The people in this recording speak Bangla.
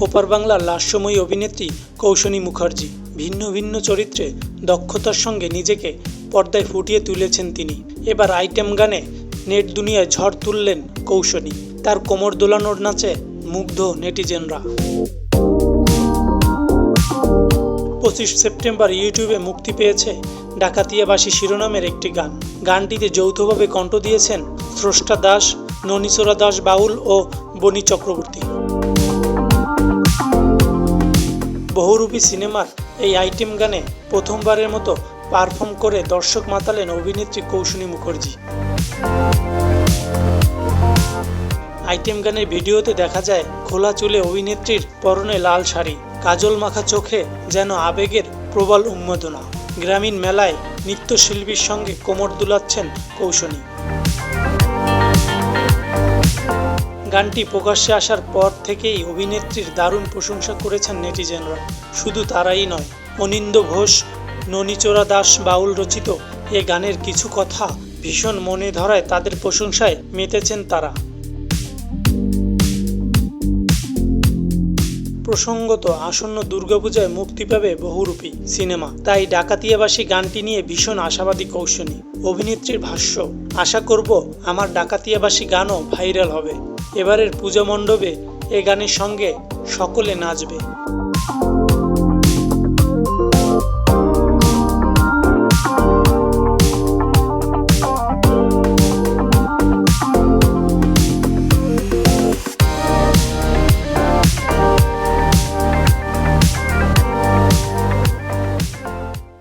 ওপার বাংলার লাস্যময়ী অভিনেত্রী কৌশনী মুখার্জি ভিন্ন ভিন্ন চরিত্রে দক্ষতার সঙ্গে নিজেকে পর্দায় ফুটিয়ে তুলেছেন তিনি। এবার আইটেম গানে নেট দুনিয়ায় ঝড় তুললেন কৌশনী তার কোমর দোলানোর নাচে মুগ্ধ নেটিজেনরা। পঁচিশ সেপ্টেম্বর ইউটিউবে মুক্তি পেয়েছে ডাকাতিয়াবাসী শিরোনামের একটি গান। গানটিতে যৌথভাবে কণ্ঠ দিয়েছেন স্রষ্টা দাস ননীসোরা দাস বাউল ও বনি চক্রবর্তী। বহুরূপী সিনেমার এই আইটেম গানে প্রথমবারের মতো পারফর্ম করে দর্শক মাতালেন অভিনেত্রী কৌশনী মুখার্জি। আইটেম গানের ভিডিওতে দেখা যায়, খোলা চুলে অভিনেত্রীর পরনে লাল শাড়ি, কাজল মাখা চোখে যেন আবেগের প্রবল উন্মাদনা। গ্রামীণ মেলায় নৃত্যশিল্পীর সঙ্গে কোমর দুলাচ্ছেন কৌশনী গানটি প্রকাশ্যে আসার পর থেকেই অভিনেত্রীর দারুণ প্রশংসা করেছেন নেটিজেনরা। শুধু তারাই নয় অনিন্দ ঘোষ, ননিচোরা দাস বাউল রচিত এ গানের কিছু কথা ভীষণ মনে ধরায় তাদের প্রশংসায় মেতেছেন তারা। প্রসঙ্গত আসন্ন দুর্গাপূজায় মুক্তি পাবে বহুরূপী সিনেমা। তাই ডাকাতিয়াবাসী গানটি নিয়ে ভীষণ আশাবাদী কৌশলী, অভিনেত্রীর ভাষ্য। আশা করব আমার ডাকাতিয়াবাসী গানও ভাইরাল হবে। এবারের পূজা মণ্ডপে এ গানের সঙ্গে সকলে নাচবে।